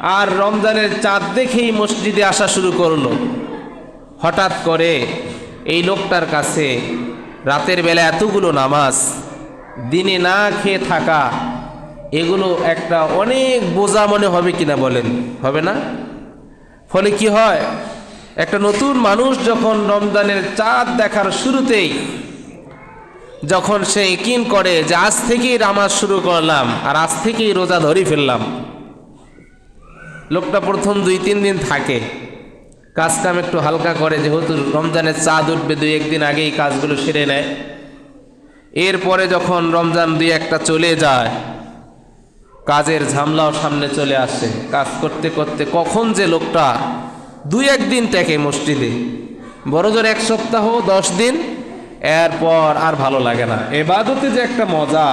আর রমজানের চাঁদ দেখেই মসজিদে আসা শুরু করল। হঠাৎ করে এই লোকটার কাছে রাতের বেলা এতগুলো নামাজ, দিনে না খেয়ে থাকা, এগুলো একটা অনেক বোঝা মনে হবে কিনা বলেন, হবে না? ফলে কি হয়, একটা নতুন মানুষ যখন রমজানের চাঁদ দেখার শুরুতেই যখন সে কিন করে যে আজ থেকেই নামাজ শুরু করলাম আর আজ থেকেই রোজা ধরে ফেললাম লোকটা প্রথম দুই, তিন দিন থাকে। কাজ কাম একটু হালকা করে, যেহেতু রমজানের চাঁদ উঠবে দুই, একদিন আগেই কাজগুলো সেরে নেয়। এরপরে যখন রমজান দুই, একটা চলে যায়, কাজের ঝামলাও সামনে চলে আসে। কাজ করতে করতে কখন যে লোকটা দুই একদিন টেকে মসজিদে। বড় জোর এক সপ্তাহ, দশ দিন, এরপর আর ভালো লাগে না। এবাদতে যে একটা মজা,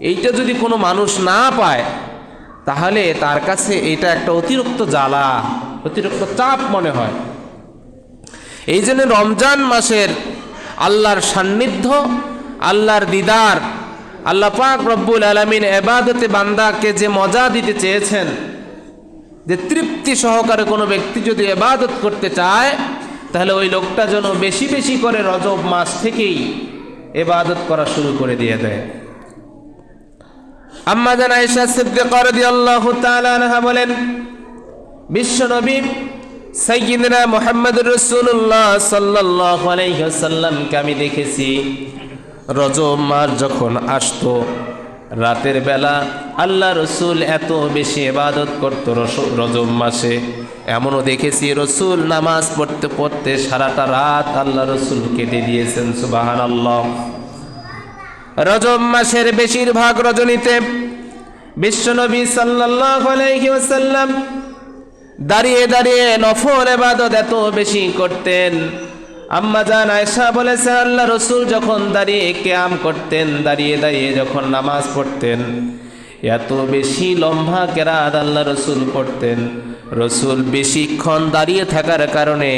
এইটা যদি কোনো মানুষ না পায় তাহলে তার কাছে এটা একটা অতিরিক্ত জ্বালা, অতিরিক্ত চাপ মনে হয়। এই জন্য রমজান মাসের আল্লাহর সান্নিধ্য, আল্লাহর দিদার, আল্লাহ পাক রব্বুল আলমিন এবাদতে বান্দাকে যে মজা দিতে চেয়েছেন, যে তৃপ্তি সহকারে কোনো ব্যক্তি যদি এবাদত করতে চায়, তাহলে ওই লোকটা যেন বেশি বেশি করে রজব মাস থেকেই এবাদত করা শুরু করে দিয়ে দেয়। আম্মা জান আয়েশা সিদ্দিকা রাদিয়াল্লাহু তাআলা আনহা বলেন, বিশ্ব নবী সাইয়্যিদনা মুহাম্মদুর রাসূলুল্লাহ সাল্লাল্লাহু আলাইহি ওয়াসাল্লামকে আমি দেখেছি রজব মাস যখন আসতো, রাতের বেলা আল্লাহ রসুল এত বেশি ইবাদত করতো রজব মাসে। এমনও দেখেছি রসুল নামাজ পড়তে পড়তে সারাটা রাত আল্লাহ রসুল কেটে দিয়েছেন সুবাহান আল্লাহ রজব মাসের বেশিরভাগ রজনীতে বিশ্বনবী ওয়াসাল্লাম দাঁড়িয়ে দাঁড়িয়ে নফল এবাদত এত বেশি করতেন। আম্মা জান আয়েশা বলেছে, আল্লাহ রসুল যখন দাঁড়িয়ে কেয়াম করতেন, দাঁড়িয়ে দাঁড়িয়ে যখন নামাজ পড়তেন, এত বেশি লম্বা কেরাত আল্লাহ রসুল পড়তেন। রসুল বেশিক্ষণ দাঁড়িয়ে থাকার কারণে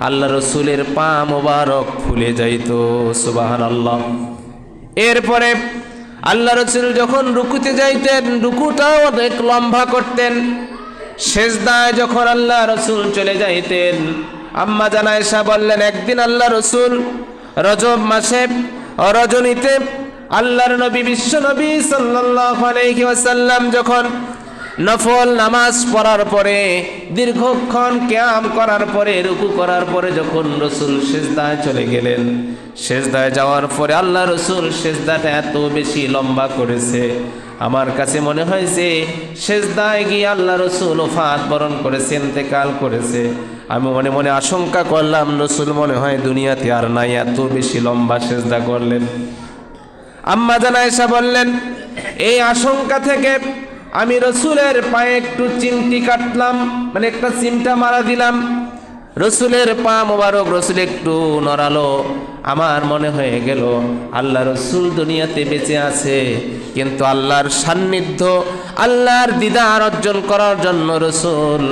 আল্লাহ রসুলের পা মোবারক ফুলে যাইত সুবাহান আল্লাহ এরপরে আল্লাহ রসুল যখন রুকুতে যাইতেন, রুকুটাও অনেক লম্বা করতেন। শেষদায় যখন আল্লাহ রসুল চলে যাইতেন, আম্মা জানায়সা বললেন, একদিন আল্লাহ রসুল রজব মাসে রজনীতে আল্লাহর নবী বিশ্ব নবী সাল্লাহ ওয়াসাল্লাম যখন নফল নামাজ পড়ার পরে, দীর্ঘক্ষণ ক্যাম করার পরে, রুকু করার পরে যখন রসুল শেষদায় চলে গেলেন শেষদায় যাওয়ার পরে আল্লাহ রসুল শেষদাটা এত বেশি লম্বা করেছে। আমার কাছে মনে হয়েছে শেষদায় গিয়ে আল্লাহ রসুল ওফাত বরণ করেছে, ইন্তেকাল করেছে। আমি মনে মনে আশঙ্কা করলাম, রসুল মনে হয় দুনিয়াতে আর নাই, এত বেশি লম্বা শেষদা করলেন। আম্মা জানায়সা বললেন, এই আশঙ্কা থেকে আমি রসুলের পায়ে একটু চিমটি কাটলাম মানে একটা চিমটা মারা দিলাম। রসুলের পা মোবারক রসুল একটু নড়ালো। আমার মনে হয়ে গেল, আল্লাহ রসুল দুনিয়াতে বেঁচে আছে। কিন্তু আল্লাহর সান্নিধ্য, আল্লাহর দিদার অর্জন করার জন্য রসুল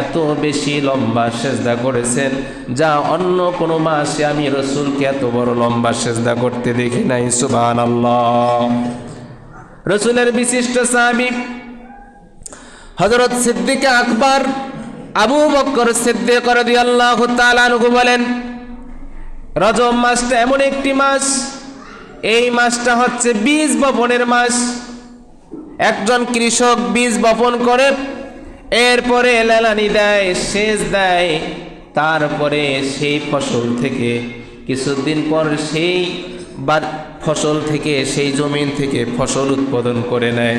এত বেশি লম্বা সেজদা করেছেন, যা অন্য কোনো মাসে আমি রসুলকে এত বড় লম্বা সেজদা করতে দেখি নাই সুবান আল্লাহ রসুলের বিশিষ্ট সাহাবি হজরত সিদ্দিক আকবর, আবু বক্কর সিদ্দিক আনহু বলেন, রজব মাসটা এমন একটি মাস, এই মাসটা হচ্ছে বীজ বপনের মাস। একজন কৃষক বীজ বপন করে, এরপরে লেলানি দেয়, সেচ দেয়, তারপরে সেই ফসল থেকে কিছুদিন পর সেই বা ফসল থেকে, সেই জমিন থেকে ফসল উৎপাদন করে নেয়।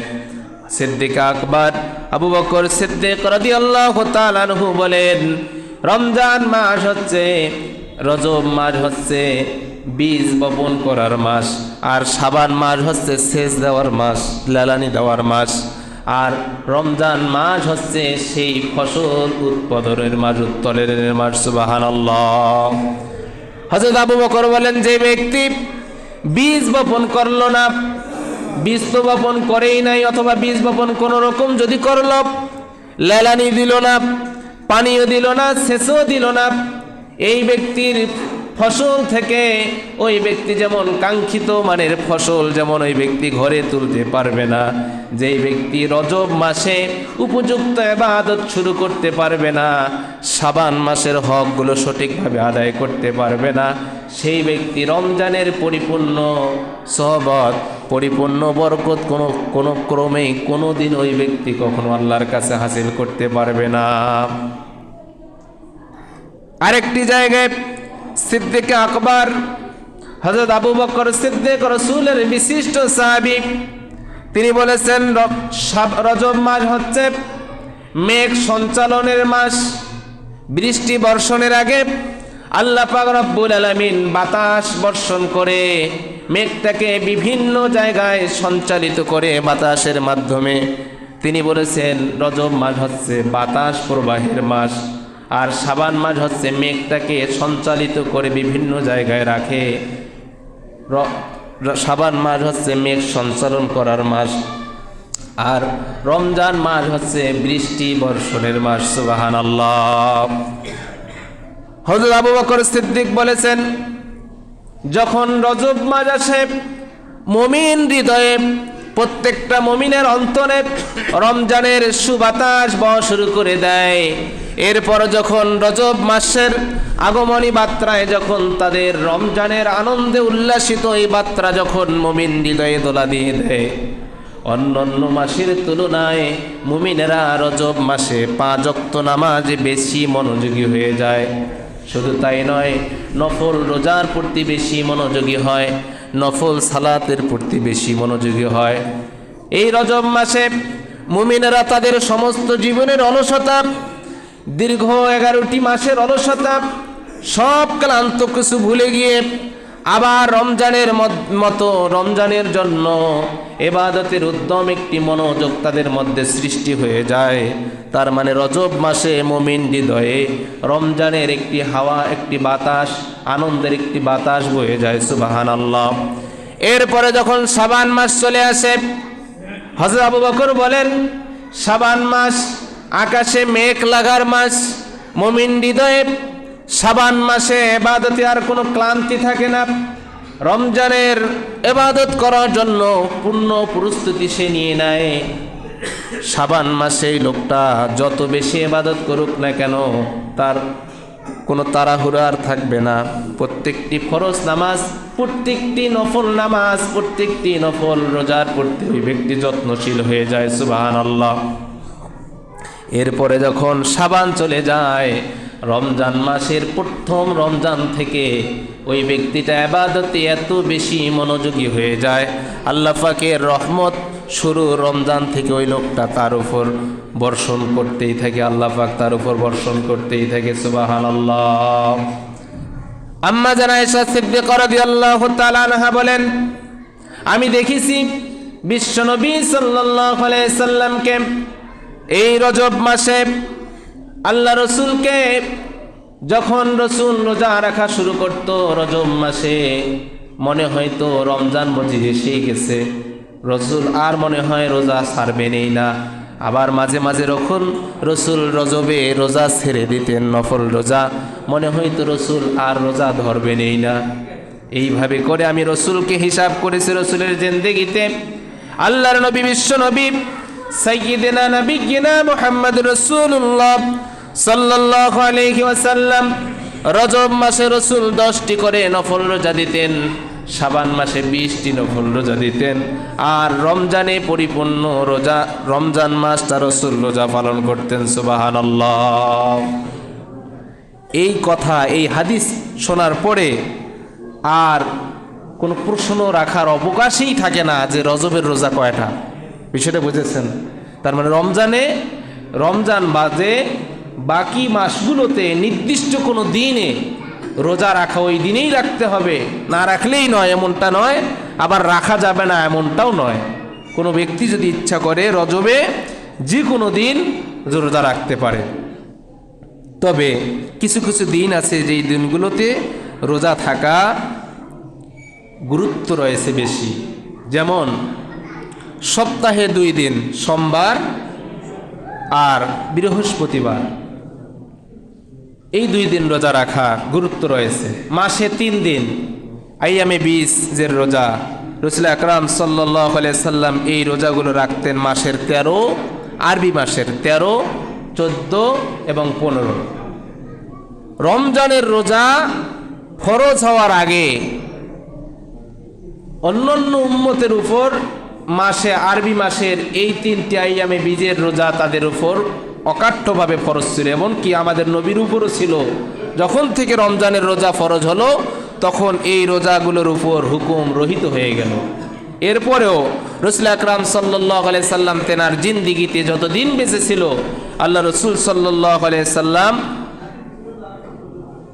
সিদ্দিকা আকবর আবু বকর সিদ্দিক রাদিয়াল্লাহু তাআলা আনহু বলেন, রমজান মাস হচ্ছে, রজব মাস হচ্ছে, বীজ বপন করার মাস, আর সাবান মাস হচ্ছে সেচ দেওয়ার মাস, লালানি দেওয়ার মাস, আর রমজান মাস হচ্ছে সেই ফসল উৎপাদনের মাস, উত্তোলনের মাস সুবাহান হজরত আবু বকর বলেন, যে ব্যক্তি বীজ বপন করল না বীজ তো বপন করেই নাই, অথবা বীজ বপন কোনো রকম যদি করল, লেলানি দিল না, পানিও দিল না, সেচও দিল না, এই ব্যক্তির ফসল থেকে ওই ব্যক্তি যেমন কাঙ্ক্ষিত মানের ফসল যেমন ওই ব্যক্তি ঘরে তুলতে পারবে না, যেই ব্যক্তি রজব মাসে উপযুক্ত এবাদত শুরু করতে পারবে না, সাবান মাসের হকগুলো সঠিকভাবে আদায় করতে পারবে না, সেই ব্যক্তি রমজানের পরিপূর্ণ সহবত পরিপূর্ণ বরকত কোনো কোনো ক্রমেই কোনো দিন ওই ব্যক্তি কখনো আল্লাহর কাছে হাসিল করতে পারবে না। আরেকটি জায়গায় সিদ্দিক আকবর হজরত আবু বকর সিদ্দিক রসুলের বিশিষ্ট সাহাবি, তিনি বলেছেন রজব মাস হচ্ছে মেঘ সঞ্চালনের মাস, বৃষ্টি বর্ষণের আগে আল্লাহ পাক রব্বুল আলামিন বাতাস বর্ষণ করে। মেঘটাকে বিভিন্ন জায়গায় সঞ্চালিত করে বাতাসের মাধ্যমে। তিনি বলেছেন, রজব মাস হচ্ছে বাতাস প্রবাহের মাস, আর সাবান মাস হচ্ছে মেঘটাকে সঞ্চালিত করে বিভিন্ন জায়গায় রাখে। সাবান মাস হচ্ছে মেঘ সঞ্চালন করার মাস, আর রমজান মাস হচ্ছে বৃষ্টি বর্ষণের মাস সুবাহান আল্লাহ আবু বকর সিদ্দিক বলেছেন যখন রজব মাস আসে, মমিন হৃদয়ে, প্রত্যেকটা মমিনের অন্তরে রমজানের সুবাতাস বহ শুরু করে দেয়। এরপর যখন রজব মাসের আগমনী বার্তায় যখন তাদের রমজানের আনন্দে উল্লাসিত, এই বার্তা যখন মমিন হৃদয়ে দোলা দিয়ে দেয়। অন্য অন্য মাসের তুলনায় মুমিনেরা রজব মাসে পাঁচ অক্ত নামাজ বেশি মনোযোগী হয়ে যায়। শুধু তাই নয়, নফল রোজার প্রতি বেশি মনোযোগী হয়, নফল সালাতের প্রতি বেশি মনোযোগী হয়। এই রজব মাসে মুমিনেরা তাদের সমস্ত জীবনের অলসতা, দীর্ঘ এগারোটি মাসের অলসতা, সব ক্লান্ত কিছু ভুলে গিয়ে আবার রমজানের মত- রমজানের জন্য এবাদতের উদ্যম একটি মনোযোগ তাদের মধ্যে সৃষ্টি হয়ে যায়। তার মানে রজব মাসে মমিন হৃদয়ে রমজানের একটি হাওয়া, একটি বাতাস, আনন্দের একটি বাতাস বয়ে যায় সুবাহান আল্লাহ এরপরে যখন সাবান মাস চলে আসে হজরত আবু বকর বলেন সাবান মাস আকাশে মেঘ লাগার মাস, মমিন হৃদয়ে সাবান মাসে এবাদতে আর কোনো ক্লান্তি থাকে না। রমজানের এবাদত করার জন্য পূর্ণ প্রস্তুতি সে নিয়ে নেয়। সাবান মাসে লোকটা যত বেশি এবাদত করুক না কেন, তার কোনো তাড়াহুড়া আর থাকবে না। প্রত্যেকটি ফরজ নামাজ, প্রত্যেকটি নফল নামাজ, প্রত্যেকটি নফল রোজার প্রতি ব্যক্তি যত্নশীল হয়ে যায় সুবাহান আল্লাহ এরপরে যখন সাবান চলে যায় রমজান মাসের প্রথম রমজান থেকে ওই ব্যক্তিটা আবাদতে এত বেশি মনোযোগী হয়ে যায়। আল্লাহ পাকের রহমত শুরু রমজান থেকে ওই লোকটা তার উপর বর্ষণ করতেই থাকে, আল্লাহ পাক তার উপর বর্ষণ করতেই থাকে সুবাহান আল্লাহ আম্মা জানায়সা সিদ্দিক রাদিয়াল্লাহু তাআলা আনহা বলেন, আমি দেখেছি বিশ্বনবী সাল্লাল্লাহু আলাইহি সাল্লামকে এই রজব মাসে আল্লাহ রসুলকে যখন রসুল রোজা রাখা শুরু করত রজম মাসে, মনে হয়তো রমজান মজি এসেই গেছে। রসুল আর মনে হয় রোজা ছাড়বে নেই না। আবার মাঝে মাঝে যখন রসুল রজবে রোজা ছেড়ে দিতেন, নফল রোজা, মনে হয়তো রসুল আর রোজা ধরবে নেই না। এইভাবে করে আমি রসুলকে হিসাব করেছি রসুলের জেন্দেগিতে। আল্লাহর নবী বিশ্ব নবী, সাইয়্যিদিনা নবিয়্যিনা মুহাম্মদ রাসূলুল্লাহ সাল্লাল্লাহু আলাইহি ওয়াসাল্লাম রজব মাসে রসুল দশটি করে নফল রোজা দিতেন, শাবান মাসে বিশটি নফল রোজা দিতেন, আর রমজানে পরিপূর্ণ রোজা, রমজান মাসটা রসুল রোজা পালন করতেন, সুবহানাল্লাহ। এই কথা, এই হাদিস শোনার পরে আর কোনো প্রশ্ন রাখার অবকাশই থাকে না যে রজবের রোজা কয়টা। বিষয়টা বুঝেছেন? তার মানে রমজানে, রমজান বাদে বাকি মাসগুলোতে নির্দিষ্ট কোনো দিনে রোজা রাখা ওই দিনেই রাখতে হবে। না রাখলেই নয়, এমনটা নয়। আবার রাখা যাবে না, এমনটাও নয়। কোনো ব্যক্তি যদি ইচ্ছা করে রজবে যে কোনো দিন রোজা রাখতে পারে। তবে কিছু কিছু দিন আছে যেই দিনগুলোতে রোজা থাকা গুরুত্ব রয়েছে বেশি। যেমন সপ্তাহে দুই দিন, সোমবার আর বৃহস্পতিবার। এই দুই দিন রোজা রাখা গুরুত্ব রয়েছে। মাসে তিন দিন। আইয়ামে বিশ যে রোজা। রসুল আকরাম সাল্লাহ সাল্লাম এই রোজাগুলো রাখতেন মাসের তেরো, আরবি মাসের তেরো, চোদ্দ এবং পনেরো। রমজানের রোজা ফরজ হওয়ার আগে অন্যান্য উম্মতের উপর মাসে আরবি মাসের এই তিনটি আইয়ামে বীজের রোজা তাদের উপর অকাঠ্যভাবে ফরজ ছিল, এমনকি আমাদের নবীর উপরও ছিল। যখন থেকে রমজানের রোজা ফরজ হলো, তখন এই রোজাগুলোর উপর হুকুম রহিত হয়ে গেল। এরপরেও রসুল আকরাম সাল্লাহ সাল্লাম তেনার জিন্দিগিতে যতদিন বেঁচে ছিল আল্লাহ রসুল সাল্লাহ সাল্লাম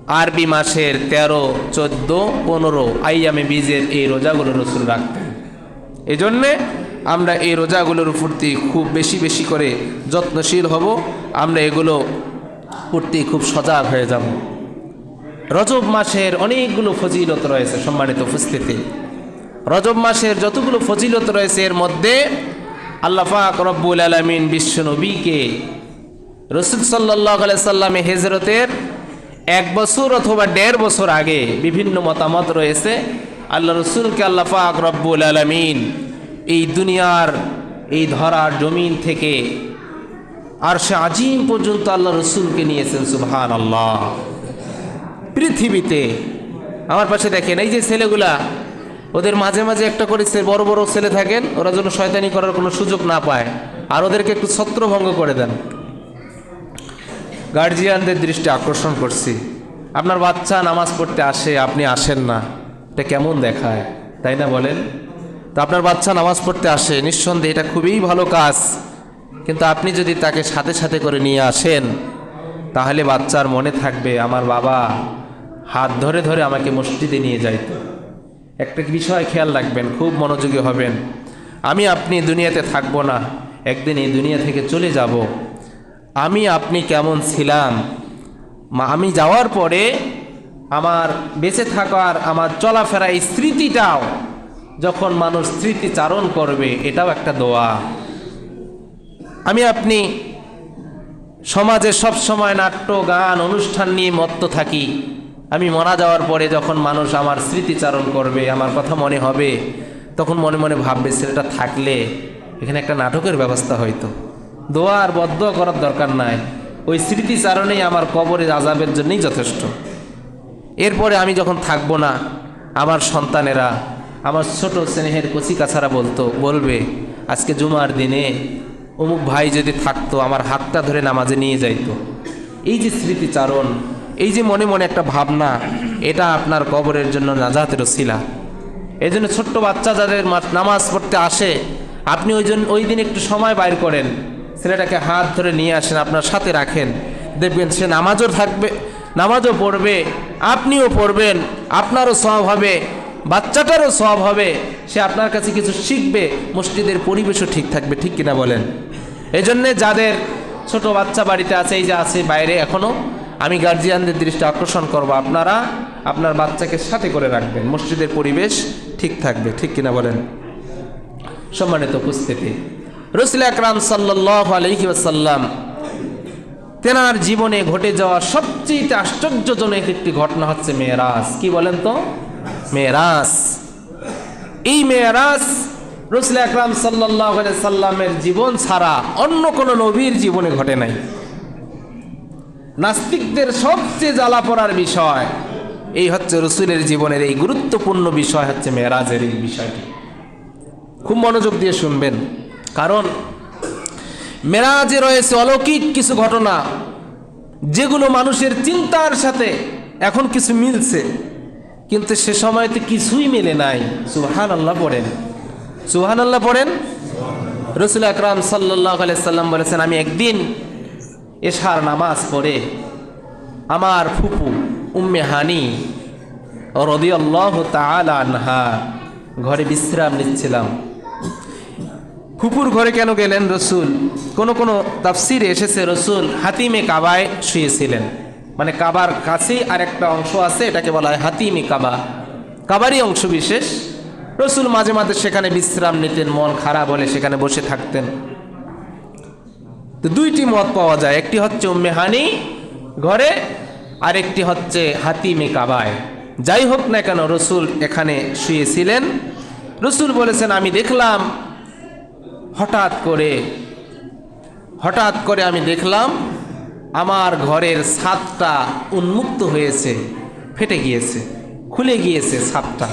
আরবি মাসের তেরো, চোদ্দ, পনেরো আইয়ামে বীজের এই রোজাগুলো রসুল রাখতেন। এই জন্যে আমরা এই রোজাগুলোর প্রতি খুব বেশি বেশি করে যত্নশীল হব, আমরা এগুলো প্রতি খুব সজাগ হয়ে যাব। রজব মাসের অনেকগুলো ফজিলত রয়েছে সম্মানিত উপস্থিতি। রজব মাসের যতগুলো ফজিলত রয়েছে, এর মধ্যে আল্লাহ পাক রব্বুল আলমিন বিশ্ব নবীকে রসুল সাল্লাহ সাল্লামে হেজরতের এক বছর অথবা দেড় বছর আগে বিভিন্ন মতামত রয়েছে। আল্লাহ রসুলকে আল্লাহ পাক রব্বুল আলমিন এই দুনিয়ার, এই ধরার জমিন থেকে আর সে আজিম পর্যন্ত আল্লাহ রসুলকে নিয়েছেন সুবহান আল্লাহ পৃথিবীতে, আমার পাশে দেখেন, এই যে ছেলেগুলা, ওদের মাঝে মাঝে একটা করে বড় বড় ছেলে থাকেন, ওরা যেন শয়তানি করার কোনো সুযোগ না পায়, আর ওদেরকে একটু ছত্রভঙ্গ করে দেন। গার্জিয়ানদের দৃষ্টি আকর্ষণ করছি। আপনার বাচ্চা নামাজ পড়তে আসে, আপনি আসেন না, এটা কেমন দেখায়, তাই না বলেন? তো আপনার বাচ্চা নামাজ পড়তে আসে, নিঃসন্দেহে এটা খুবই ভালো কাজ। কিন্তু আপনি যদি তাকে সাথে সাথে করে নিয়ে আসেন, তাহলে বাচ্চার মনে থাকবে, আমার বাবা হাত ধরে ধরে আমাকে মসজিদে নিয়ে যাইতো। একটা বিষয় খেয়াল রাখবেন, খুব মনোযোগী হবেন। আমি আপনি দুনিয়াতে থাকব না, একদিন এই দুনিয়া থেকে চলে যাব। আমি আপনি কেমন ছিলাম? আমি যাওয়ার পরে আমার বেঁচে থাকার আমার চলাফেরা এই স্মৃতিটাও যখন মানুষ স্মৃতিচারণ করবে, এটাও একটা দোয়া। আমি আপনি সমাজে সব সময় নাট্য, গান, অনুষ্ঠান নিয়ে মত্ত থাকি। আমি মারা যাওয়ার পরে যখন মানুষ আমার স্মৃতিচারণ করবে, আমার কথা মনে হবে, তখন মনে মনে ভাববে, ছেলেটা থাকলে এখানে একটা নাটকের ব্যবস্থা হয়তো। দোয়া আর বদ্ধ করার দরকার নাই। ওই স্মৃতিচারণেই আমার কবরের আজাবের জন্যই যথেষ্ট। এরপরে আমি যখন থাকব না, আমার সন্তানেরা আমার ছোট স্নেহের কচি কাছারা বলতো, বলবে, আজকে জুমার দিনে অমুক ভাই যদি থাকতো, আমার হাতটা ধরে নামাজে নিয়ে যাইতো। এই যে স্মৃতিচারণ, এই যে মনে মনে একটা ভাবনা, এটা আপনার কবরের জন্য নাজাতের শিলা এই জন্য ছোট্ট বাচ্চা যাদের নামাজ পড়তে আসে, আপনি ওই জন্য ওই দিন একটু সময় বাইর করেন। ছেলেটাকে হাত ধরে নিয়ে আসেন, আপনার সাথে রাখেন। দেখবেন সে নামাজও থাকবে, নামাজও পড়বে, আপনিও পড়বেন, আপনারও সব হবে। বাচ্চাটারও সব হবে। সে আপনার কাছে কিছু শিখবে, মসজিদের পরিবেশও ঠিক থাকবে, ঠিক কিনা বলেন? এই জন্যে যাদের ছোট বাচ্চা বাড়িতে আছে, এই যে আছে বাইরে এখনও আমি গার্জিয়ানদের দৃষ্টি আকর্ষণ করব। আপনারা আপনার বাচ্চাকে সাথে করে রাখবেন। মসজিদের পরিবেশ ঠিক থাকবে, ঠিক কিনা বলেন? সম্মানিত উপস্থিতি। রসুল আকরাম সাল্লাহ আলহি আসাল্লাম তেনার জীবনে ঘটে যাওয়া সবচেয়ে আশ্চর্যজনক একটি ঘটনা হচ্ছে মেয়েরাজ। কি বলেন তো? মেয়েরাজ। এই মেয়েরাজ রসুল আকরাম সাল্লাহ সাল্লামের জীবন ছাড়া অন্য কোনো নবীর জীবনে ঘটে নাই। নাস্তিকদের সবচেয়ে জ্বালা পড়ার বিষয়, এই হচ্ছে রসুলের জীবনের এই গুরুত্বপূর্ণ বিষয় হচ্ছে মেয়েরাজের এই বিষয়টি। খুব মনোযোগ দিয়ে শুনবেন, কারণ মেরাজে রয়েছে অলৌকিক কিছু ঘটনা, যেগুলো মানুষের চিন্তার সাথে এখন কিছু মিলছে। কিন্তু সে সময় তো কিছুই মেলে নাই। সুহান আল্লাহ পড়েন। সুহান আল্লাহ পড়েন? রসুল আকরাম সাল্লাহ সাল্লাম বলেছেন, আমি একদিন এশার নামাজ পড়ে আমার ফুপু উম্মে হানি রদি আল্লাহ আনহা ঘরে বিশ্রাম নিচ্ছিলাম। ফুপুর ঘরে কেন গেলেন রসুল? কোন কোনো তাফসিরে এসেছে, রসুল হাতিমে কাবায় শুয়েছিলেন। মানে কাবার কাছেই আরেকটা অংশ আছে, এটাকে বলা হয় হাতিমে কাবা। কাবারই অংশ বিশেষ। রসুল মাঝে মাঝে সেখানে বিশ্রাম নিতেন, মন খারাপ হলে সেখানে বসে থাকতেন। তো দুইটি মত পাওয়া যায়, একটি হচ্ছে উম্মে হানি ঘরে, আরেকটি হচ্ছে হাতিমে কাবায়। যাই হোক না কেন, রসুল এখানে শুয়েছিলেন। রসুল বলেছেন, আমি দেখলাম, হঠাৎ করে হঠাৎ করে আমি দেখলাম আমার ঘরের ছাদটা উন্মুক্ত হয়েছে, ফেটে গিয়েছে, খুলে গিয়েছে ছাদটা।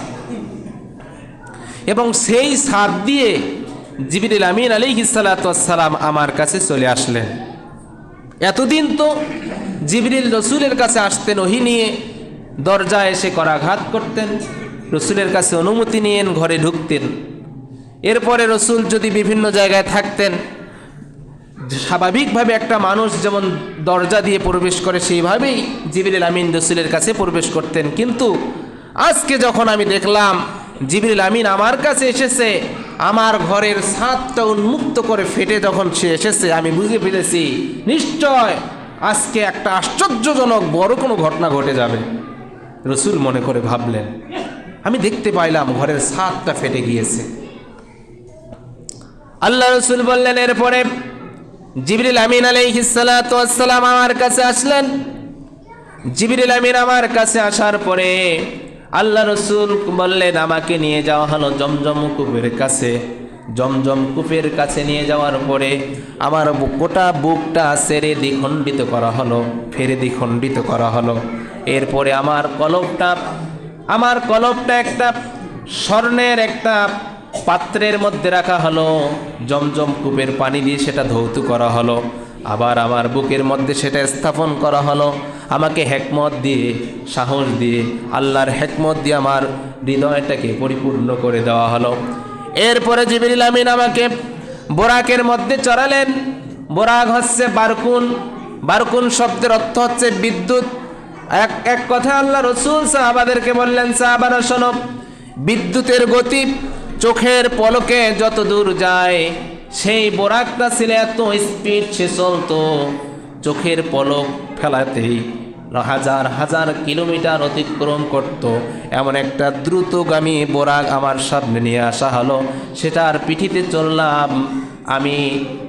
এবং সেই ছাদ দিয়ে জিবিরুল আমিন আলী সালাম আমার কাছে চলে আসলেন। এতদিন তো জিবরিল রসুলের কাছে আসতেন, ওহি নিয়ে দরজায় এসে করাঘাত করতেন, রসুলের কাছে অনুমতি নিয়েন, ঘরে ঢুকতেন। এরপরে রসুল যদি বিভিন্ন জায়গায় থাকতেন স্বাভাবিকভাবে একটা মানুষ যেমন দরজা দিয়ে প্রবেশ করে, সেইভাবেই জিবরিল আমিন রসুলের কাছে প্রবেশ করতেন। কিন্তু আজকে যখন আমি দেখলাম জিবরিল আমিন আমার কাছে এসেছে, আমার ঘরের ছাদটা উন্মুক্ত করে ফেটে যখন সে এসেছে, আমি বুঝে ফেলেছি, নিশ্চয় আজকে একটা আশ্চর্যজনক বড় কোনো ঘটনা ঘটে যাবে। রসুল মনে করে ভাবলেন, আমি দেখতে পাইলাম ঘরের ছাদটা ফেটে গিয়েছে। আল্লাহ রসুল বললেন, এরপরে জিবরিল আমিন আলাইহিসালাম আমার কাছে আসলেন। জিবরিল আমিন আমার কাছে আসার পরে আল্লাহ রসুল বললেন, আমাকে নিয়ে যাওয়া হলো জমজম কূপের কাছে। জমজম কূপের কাছে নিয়ে যাওয়ার পরে আমার গোটা বুকটা সেরে দ্বিখণ্ডিত করা হলো, ফেরে দ্বিখণ্ডিত করা হলো। এরপরে আমার কলবটা আমার কলবটা একটা স্বর্ণের একটা পাত্রের মধ্যে রাখা হলো, জমজম কূপের পানি দিয়ে সেটা ধৌত করা হলো, আবার আমার বুকের মধ্যে সেটা স্থাপন করা হলো। আমাকে হেকমত দিয়ে, সাহস দিয়ে, আল্লাহর হেকমত দিয়ে আমার হৃদয়টাকে পরিপূর্ণ করে দেওয়া হলো। এরপরে জিবিরিল আমিন আমাকে বোরাকের মধ্যে চড়ালেন। বোরাক হচ্ছে বারকুন। বারকুন শব্দের অর্থ হচ্ছে বিদ্যুৎ। এক এক কথা আল্লাহ রসুল সাহাবাদেরকে বললেন, সাহাবারা, শোনো, বিদ্যুতের গতি চোখের পলকে যত দূর যায়, সেই বোরাকটা ছিল এত স্পিড সে চলতো। চোখের পলক ফেলাতেই হাজার হাজার কিলোমিটার অতিক্রম করত। এমন একটা দ্রুতগামী বোরাক আমার সামনে নিয়ে আসা হলো। সেটার পিঠিতে চললাম। আমি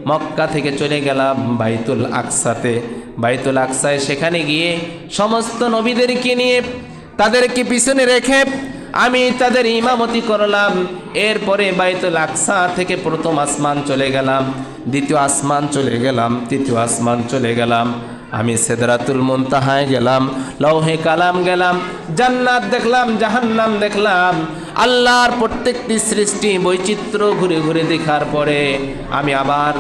মক্কা থেকে চলে গেলাম বাইতুল আকসাতে। বাইতুল আকসায় সেখানে গিয়ে সমস্ত নবীদেরকে নিয়ে তাদেরকে পিছনে রেখে আমি তাদের ইমামতি করলাম। এরপরে বাইতুল আকসা থেকে প্রথম আসমান চলে গেলাম, দ্বিতীয় আসমান চলে গেলাম, তৃতীয় আসমান চলে গেলাম। আমি সেদরাতুল মুনতাহায় গেলাম, লৌহে কালাম গেলাম, জান্নাত দেখলাম, জাহান্নাম দেখলাম। আল্লাহর প্রত্যেকটি সৃষ্টি বৈচিত্র্য ঘুরে ঘুরে দেখার পরে আমি আবার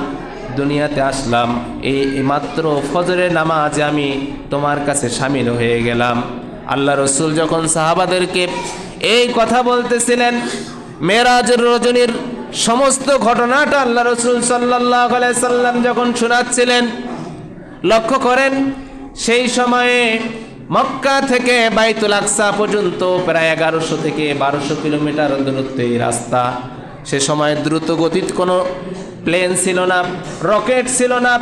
দুনিয়াতে আসলাম। এই মাত্র ফজরের নামাজে আমি তোমার কাছে সামিল হয়ে গেলাম। আল্লাহ রসুল যখন সাহাবাদেরকে এই কথা বলতেছিলেন মেরাজের রজনীর সমস্ত ঘটনাটা আল্লাহ রসুল সাল্লাহ সাল্লাম যখন শোনাচ্ছিলেন, লক্ষ্য করেন সেই সময়ে মক্কা থেকে বাইতুল আকসা পর্যন্ত প্রায় এগারোশো থেকে বারোশো কিলোমিটার দূরত্বে এই রাস্তা। সে সময় দ্রুত গতির কোনো প্লেন ছিল না, রকেট ছিল না,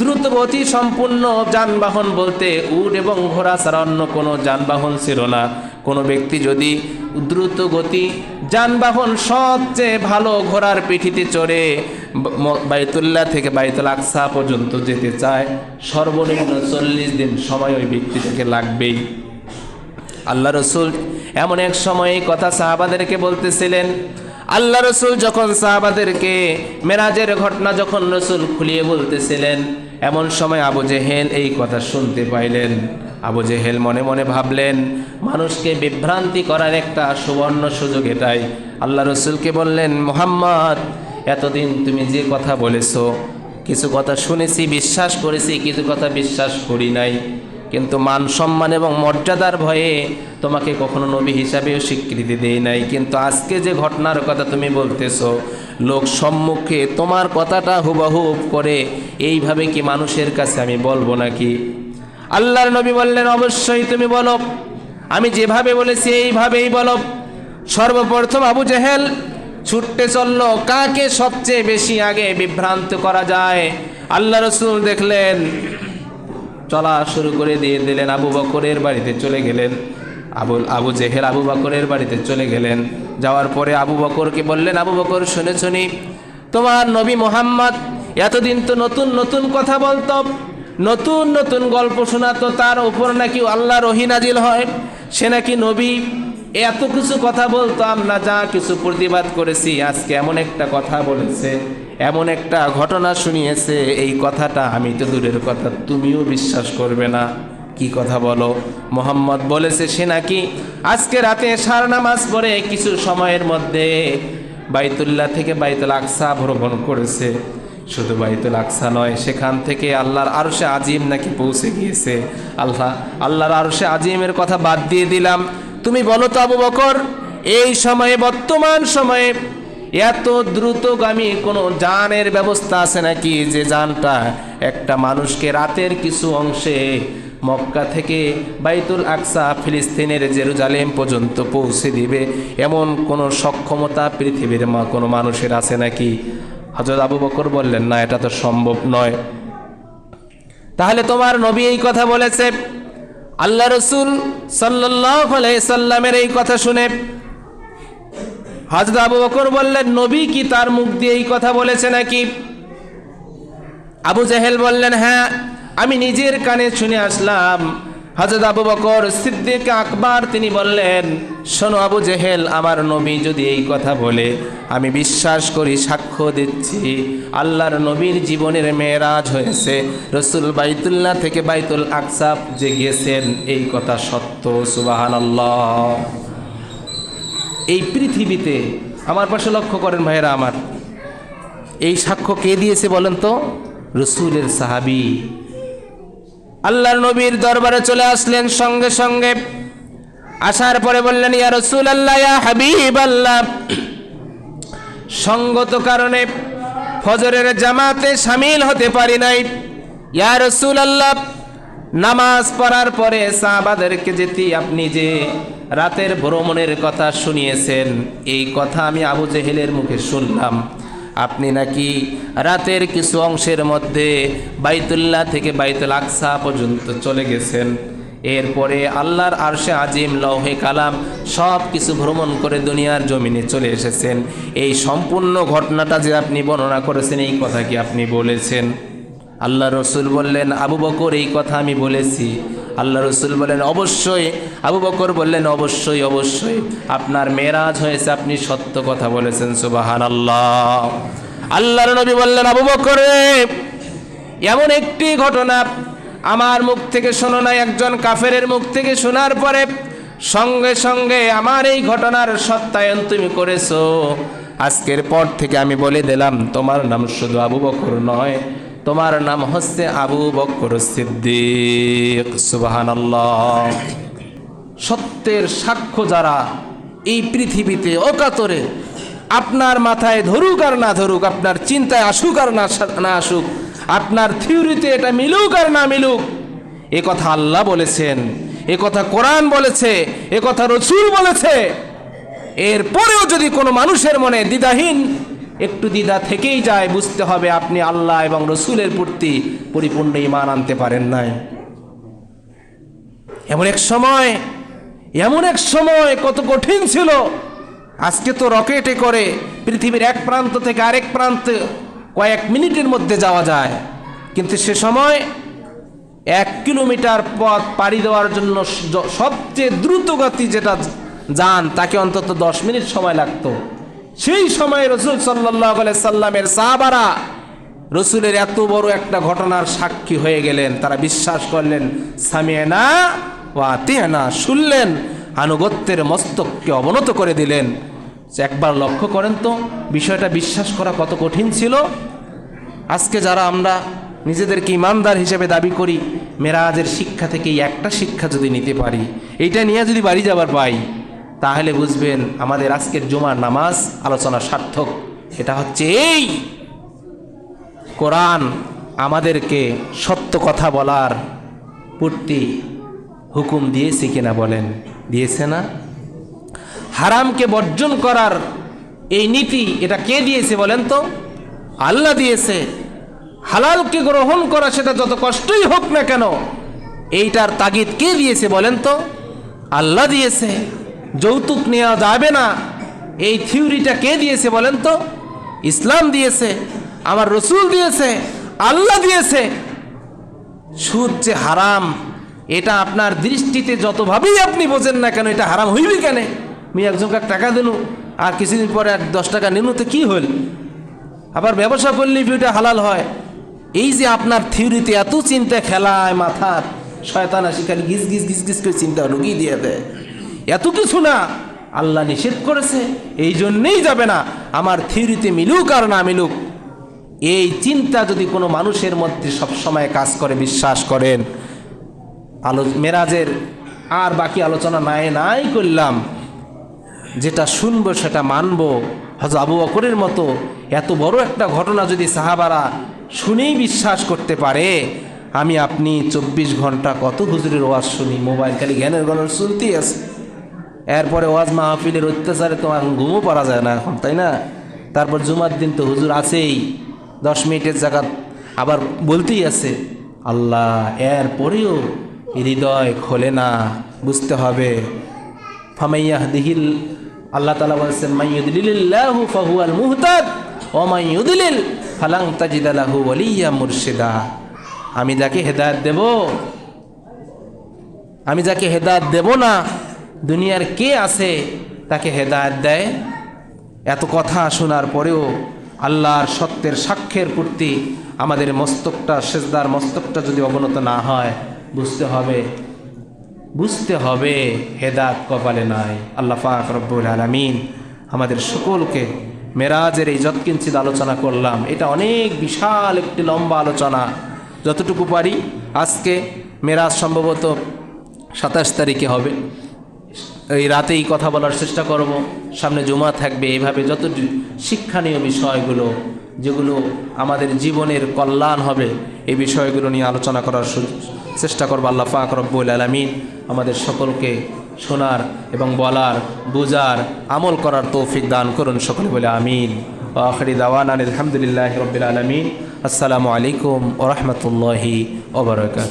দ্রুত গতি সম্পূর্ণ যানবাহন বলতে উট এবং ঘোড়া ছাড়া অন্য কোনো যানবাহন ছিল না। কোনো ব্যক্তি যদি দ্রুত গতি যানবাহন সবচেয়ে ভালো ঘোড়ার পিঠিতে চড়ে বাইতুল্লাহ থেকে বাইতুল আকসা পর্যন্ত যেতে চায়, সর্বনিম্ন চল্লিশ দিন সময় ওই ব্যক্তি থেকে লাগবেই। আল্লাহ রসুল এমন এক সময় কথা সাহাবাদেরকে বলতেছিলেন, আল্লাহ রসুল যখন সাহাবাদেরকে মেরাজের ঘটনা যখন রসুল খুলিয়ে বলতেছিলেন, এমন সময় আবু জেহেল এই কথা শুনতে পাইলেন। আবু জেহেল মনে মনে ভাবলেন, মানুষকে বিভ্রান্তি করার একটা সুবর্ণ সুযোগ এটাই। আল্লাহ রসুলকে বললেন, মোহাম্মদ, এতদিন তুমি যে কথা বলেছ, কিছু কথা শুনেছি, বিশ্বাস করেছি, কিছু কথা বিশ্বাস করি নাই। কিন্তু মান সম্মান এবং মর্যাদার ভয়ে তোমাকে কখনো নবী হিসাবেও স্বীকৃতি দেই নাই। কিন্তু আজকে যে ঘটনার কথা তুমি বলতেছো, লোক সম্মুখে তোমার কথাটা হুবাহুব করে, এইভাবে কি মানুষের কাছে আমি বলব নাকি? আল্লাহর নবী বললেন, অবশ্যই তুমি বলো। আমি যেভাবে বলেছি, এইভাবেই বলো। সর্বপ্রথম আবু জেহেল ছুটতে চলল, কাকে সবচেয়ে বেশি আগে বিভ্রান্ত করা যায়? আল্লাহ রসুল দেখলেন, চলা শুরু করে দিয়ে দিলেন, আবু বকরের বাড়িতে চলে গেলেন। আবুল আবু জেহেল আবু বকরের বাড়িতে চলে গেলেন। যাওয়ার পরে আবু বকরকে বললেন, আবু বকর শুনে শুনি তোমার নবী মোহাম্মদ এতদিন তো নতুন নতুন কথা বলতো। নতুন নতুন গল্প শোনাতো তার উপর নাকি আল্লাহ রহি নাজিল হয়? সে নাকি নবী? এত কিছু কথা বলতো, আমরা যা কিছু প্রতিবাদ করেছি, আজকে এমন একটা কথা বলেছে, এমন একটা ঘটনা শুনিয়েছে, এই কথাটা আমি তো দূরের কথা, তুমিও বিশ্বাস করবে না। কি কথা বলো? মোহাম্মদ বলেছে, সে নাকি আজকে রাতে সার নামাজ পড়ে কিছু সময়ের মধ্যে বাইতুল্লাহ থেকে বাইতুল আকসা ভ্রমণ করেছে। শুধু বাইতুল আকসা নয়, সেখান থেকে আল্লাহর আরশে আজিম নাকি পৌঁছে গিয়েছে। আল্লাহ, আল্লাহর আরশে আজিমের কথা বাদ দিয়ে দিলাম। তুমি বলো তো আবু বকর, এই সময়ে, বর্তমান সময়ে এত দ্রুতগামী কোনো যানের ব্যবস্থা আছে নাকি যে যানটা একটা মানুষকে রাতের কিছু অংশে মক্কা থেকে বাইতুল আকসা, ফিলিস্তিনের জেরুজালেম পর্যন্ত পৌঁছে দিবে? এমন কোনো সক্ষমতা পৃথিবীর কোনো মানুষের আছে নাকি? হজরত আবু বকর বললেন, না, এটা তো সম্ভব নয়। তাহলে তোমার নবী এই কথা বলেছে। আল্লাহ রসুল সাল্লামের এই কথা শুনে হজরত আবু বকর বললেন, নবী কি তার মুখ দিয়ে এই কথা বলেছে নাকি? আবু জাহেল বললেন হ্যাঁ আমি নিজের কানে শুনে আসলাম। হজরত আবু বকর সিদ্দিক আকবর, তিনি বললেন, শোনো আবু জেহেল, আমার নবী যদি এই কথা বলে, আমি বিশ্বাস করি, সাক্ষ্য দিচ্ছি। আল্লাহর নবীর জীবনের মেয়েরাজ হয়েছে। রসুল বাইতুল্লাহ থেকে বাইতুল আকসাব যে গিয়েছেন এই কথা সত্য সুবাহান এই পৃথিবীতে, আমার পাশে লক্ষ্য করেন ভাইয়েরা আমার, এই সাক্ষ্য কে দিয়েছে বলেন তো? রসুলের সাহাবি। আল্লাহর নবীর দরবারে চলে আসলেন সঙ্গে সঙ্গে। আসার পরে বললেন, ইয়া রসুল আল্লাহ ইয়া হাবিব আল্লাহ সঙ্গত কারণে ফজরের জামাতে সামিল হতে পারি নাই। ইয়া রসুল আল্লাহ নামাজ পড়ার পরে সাহাবাদেরকে যেতে আপনি যে রাতের ভ্রমণের কথা শুনিয়েছেন, এই কথা আমি আবু জেহেলের মুখে শুনলাম। আপনি নাকি রাতের কিছু অংশের মধ্যে বাইতুল্লাহ থেকে বাইতুল আকসা পর্যন্ত চলে গেছেন। এরপরে আল্লাহর আরশে আজিম, লৌহে কালাম সব কিছু ভ্রমণ করে দুনিয়ার জমিনে চলে এসেছেন। এই সম্পূর্ণ ঘটনাটা যে আপনি বর্ণনা করেছেন, এই কথা কি আপনি বলেছেন? আল্লাহ রসুল বললেন, আবু বকর, এই কথা আমি বলেছি। আল্লাহ রসুল বলেন, অবশ্যই। আবু বকর বললেন, অবশ্যই অবশ্যই। আপনার মেরাজ হয়েছে, আপনি সত্য কথা বলেছেন সুবাহান আল্লাহ আল্লাহর নবী বললেন, আবু বকরে এমন একটি ঘটনা আমার মুখ থেকে শোনো না একজন কাফেরের মুখ থেকে শোনার পরে সঙ্গে সঙ্গে আমার এই ঘটনার সত্যায়ন তুমি করেছ। আজকের পর থেকে আমি বলে দিলাম, তোমার নাম শুধু আবু বকর নয় তোমার নাম হচ্ছে আবু বকর সিদ্দিক। সুবাহান সত্যের সাক্ষ্য যারা এই পৃথিবীতে অকাতরে আপনার মাথায় ধরুক আর না ধরুক, আপনার চিন্তায় আসুক আর না না আসুক, আপনার থিওরিতে এটা মিলুক আর না মিলুক, এ কথা আল্লাহ বলেছেন, এ কথা কোরআন বলেছে, এ কথা রসুল বলেছে। এরপরেও যদি কোনো মানুষের মনে দ্বিধাহীন একটু দ্বিধা থেকেই যায়, বুঝতে হবে আপনি আল্লাহ এবং রসুলের প্রতি পরিপূর্ণ ইমান আনতে পারেন নাই। এমন এক সময়, এমন এক সময় কত কঠিন ছিল। আজকে তো রকেটে করে পৃথিবীর এক প্রান্ত থেকে আরেক প্রান্তে কয়েক মিনিটের মধ্যে যাওয়া যায়। কিন্তু সে সময় এক কিলোমিটার পথ পাড়ি দেওয়ার জন্য সবচেয়ে দ্রুতগতি যেটা যান, তাকে অন্তত দশ মিনিট সময় লাগতো। সেই সময় রসুল সাল্লামের সাহাবারা, রসুলের এত বড় একটা ঘটনার সাক্ষী হয়ে গেলেন। তারা বিশ্বাস করলেন, সামিয়ানা ওয়া আতিয়ানা শুনলেন, আনুগত্যের মস্তককে অবনত করে দিলেন। একবার লক্ষ্য করেন তো, বিষয়টা বিশ্বাস করা কত কঠিন ছিল। আজকে যারা আমরা নিজেদেরকে ইমানদার হিসেবে দাবি করি, মেরাজের শিক্ষা থেকে একটা শিক্ষা যদি নিতে পারি, এইটা নিয়ে যদি বাড়ি যাবার পাই তাহলে বুঝবেন আমাদের আজকের জুমার নামাজ আলোচনা সার্থক। এটা হচ্ছে এই কোরআন আমাদেরকে সত্য কথা বলার পূর্তি হুকুম দিয়েছে কিনা বলেন। দিয়েছে না? হারামকে বর্জন করার এই নীতি এটা কে দিয়েছে বলেন তো? আল্লাহ দিয়েছে। হালালকে গ্রহণ করা সেটা যত কষ্টই হোক না কেন, এইটার তাগিদ কে দিয়েছে বলেন তো? আল্লাহ দিয়েছে। যৌতুক নেওয়া যাবে না। এই থিওরিটা কে দিয়েছে বলেন তো? ইসলাম দিয়েছে, আমার রসুল দিয়েছে, আল্লাহ দিয়েছে। সুদ যে হারাম, এটা আপনার দৃষ্টিতে যতভাবেই আপনি বোঝেন না কেন, এটা হারাম হইবে কেন? আমি একজনকে টাকা দিনু, আর কিছুদিন পরে এক দশ টাকা নিনু তো কী হল আবার ব্যবসা করলেই ওইটা হালাল হয়। এই যে আপনার থিওরিতে এত চিন্তা খেলায় মাথার, শয়তান আসি খালি গিজ গিজ গিজ গিজ করে চিন্তা ঢুকিয়ে দিয়ে দেয়। এত কিছু না। আল্লাহ নিষেধ করেছে, এই জন্যেই যাবে না। আমার থিওরিতে মিলুক আর না মিলুক, এই চিন্তা যদি কোনো মানুষের মধ্যে সবসময় কাজ করে, বিশ্বাস করেন। আলো মেরাজের আর বাকি আলোচনা নাই নাই করলাম। যেটা শুনব, সেটা মানব। হয়তো আবু বকরের মতো এত বড় একটা ঘটনা যদি সাহাবারা শুনেই বিশ্বাস করতে পারে, আমি আপনি চব্বিশ ঘণ্টা কত হুজুরের ওয়াজ শুনি, মোবাইল খালি জ্ঞানের গণর শুনতেই আছে। এরপরে ওয়াজ মাহফিলের অত্যাচারে তো এখন ঘুমও পারা যায় না এখন, তাই না? তারপর জুমার দিন তো হুজুর আছেই, দশ মিনিটের জায়গা আবার বলতেই আছে, আল্লাহ এর পরেও হৃদয় খোলে না, বুঝতে হবে। ফামাইয়াহ দিহিল আল্লাহ তালা বলছেন মাইয়ুদলিল্লাহু ফাহুয়াল মুহতাদ, ও মাইয়ুদলিল ফালাং তাজিদালাহু ওয়ালিয়া মুর্শিদা। আমি যাকে হেদায়েত দেব, আমি যাকে হেদায়েত দেব না দুনিয়ার কে আছে তাকে হেদায়ত দেয়? এত কথা শোনার পরেও আল্লাহর সত্যের সাক্ষ্যের প্রতি আমাদের মস্তকটা, সেজদার মস্তকটা যদি অবনত না হয়, বুঝতে হবে বুঝতে হবে হেদাত কপালে নাই। আল্লাহ পাক রব্বুল আলমিন আমাদের সকলকে মেরাজের এই যৎকিঞ্চিত আলোচনা করলাম। এটা অনেক বিশাল একটি লম্বা আলোচনা। যতটুকু পারি আজকে মেরাজ সম্ভবত সাতাশ তারিখে হবে। এই রাতেই কথা বলার চেষ্টা করব। সামনে জমা থাকবে। এইভাবে যত শিক্ষণীয় বিষয়গুলো, যেগুলো আমাদের জীবনের কল্যাণ হবে, এই বিষয়গুলো নিয়ে আলোচনা করার চেষ্টা করব আল্লাহ পাক রব্বুল আলমিন আমাদের সকলকে শোনার এবং বলার, বুজার, আমল করার তৌফিক দান করুন সকলে বলে আমিন। আখরি দাওয়ান আলহামদুলিল্লাহ রবিল আলমিন। আসসালামু আলাইকুম ওরহমতুল্লাহি ওবরাকাত